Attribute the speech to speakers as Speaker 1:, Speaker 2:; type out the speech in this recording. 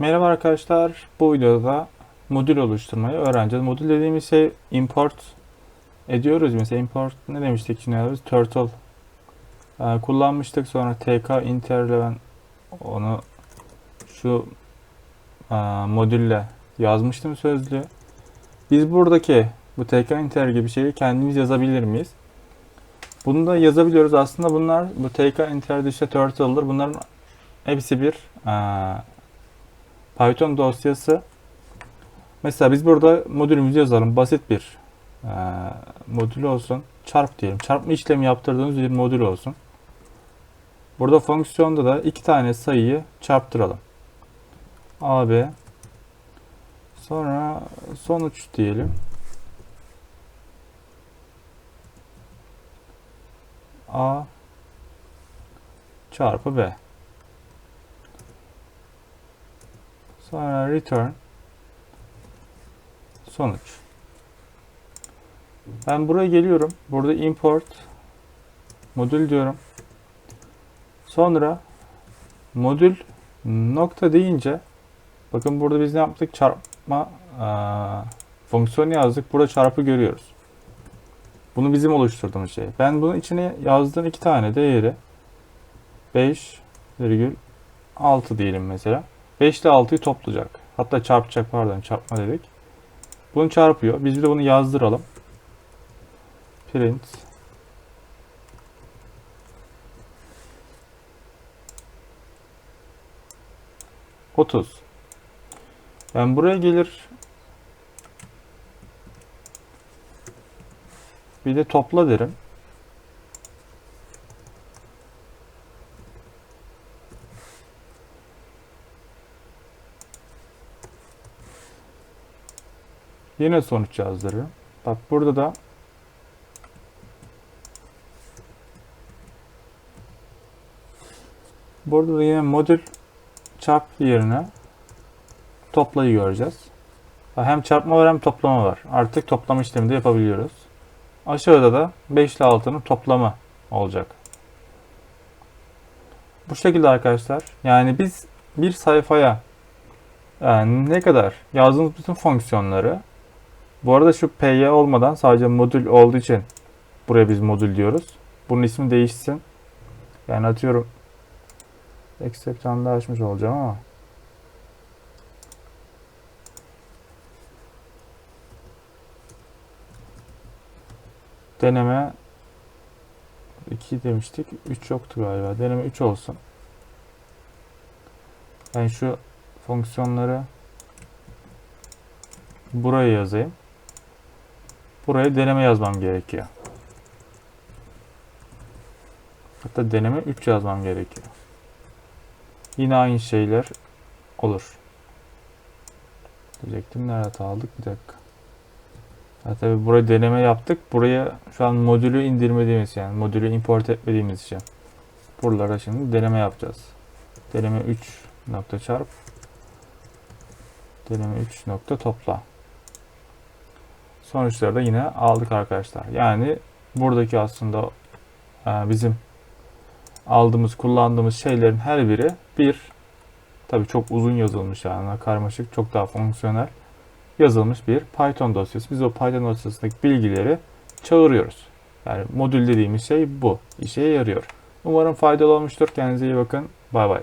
Speaker 1: Merhaba arkadaşlar. Bu videoda modül oluşturmayı öğreneceğiz. Modül dediğimiz şey import ediyoruz. Mesela import ne demiştik şimdi? Turtle Ee, kullanmıştık. Sonra tk inter ile ben onu şu e, modülle yazmıştım sözlüğü. Biz buradaki bu tk inter gibi şeyi kendimiz yazabilir miyiz? Bunu da yazabiliyoruz. Aslında bunlar bu tk inter işte turtle'dır. Bunların hepsi bir e, Python dosyası. Mesela biz burada modülümüzü yazalım. Basit bir e, modül olsun. Çarp diyelim. Çarpma işlemi yaptırdığımız bir modül olsun. Burada fonksiyonda da iki tane sayıyı çarptıralım. AB sonra sonuç diyelim. A çarpı B. Sonra return sonuç. Ben buraya geliyorum. Burada import modül diyorum. Sonra modül nokta deyince bakın burada biz ne yaptık? Çarpma aa, fonksiyonu yazdık. Burada çarpı görüyoruz. Bunu bizim oluşturduğumuz şey. Ben bunun içine yazdığım iki tane değeri 5,6 diyelim mesela. 5 ile 6'yı toplayacak. Hatta çarpacak pardon çarpma dedik. Bunu çarpıyor. Biz bir de bunu yazdıralım. Print Otuz. Ben buraya gelir bir de topla derim. Yine sonuç yazdırırım. Bak burada da Burada da yine modül çarp yerine toplayı göreceğiz. Hem çarpma var hem toplama var. Artık toplama işlemi de yapabiliyoruz. Aşağıda da 5 ile 6'nın toplamı olacak. Bu şekilde arkadaşlar. Yani biz bir sayfaya yani ne kadar yazdığımız bütün fonksiyonları bu arada şu py olmadan sadece modül olduğu için buraya biz modül diyoruz. Bunun ismi değişsin. Yani atıyorum ekstra açmış olacağım ama deneme 2 demiştik. 3 yoktu galiba. Deneme 3 olsun. Ben şu fonksiyonları buraya yazayım. Buraya deneme yazmam gerekiyor. Hatta deneme 3 yazmam gerekiyor. Yine aynı şeyler olur. Diyecektim nerede aldık bir dakika. Ha, tabii buraya deneme yaptık. Buraya şu an modülü indirmediğimiz yani modülü import etmediğimiz için. Buralara şimdi deneme yapacağız. Deneme 3 nokta çarp deneme 3 nokta topla. Sonuçları da yine aldık arkadaşlar. Yani buradaki aslında e, bizim aldığımız, kullandığımız şeylerin her biri bir tabi çok uzun yazılmış yani karmaşık, çok daha fonksiyonel yazılmış bir Python dosyası. Biz o Python dosyasındaki bilgileri çağırıyoruz. Yani modül dediğimiz şey bu. İşe yarıyor. Umarım faydalı olmuştur. Kendinize iyi bakın. Bay bay.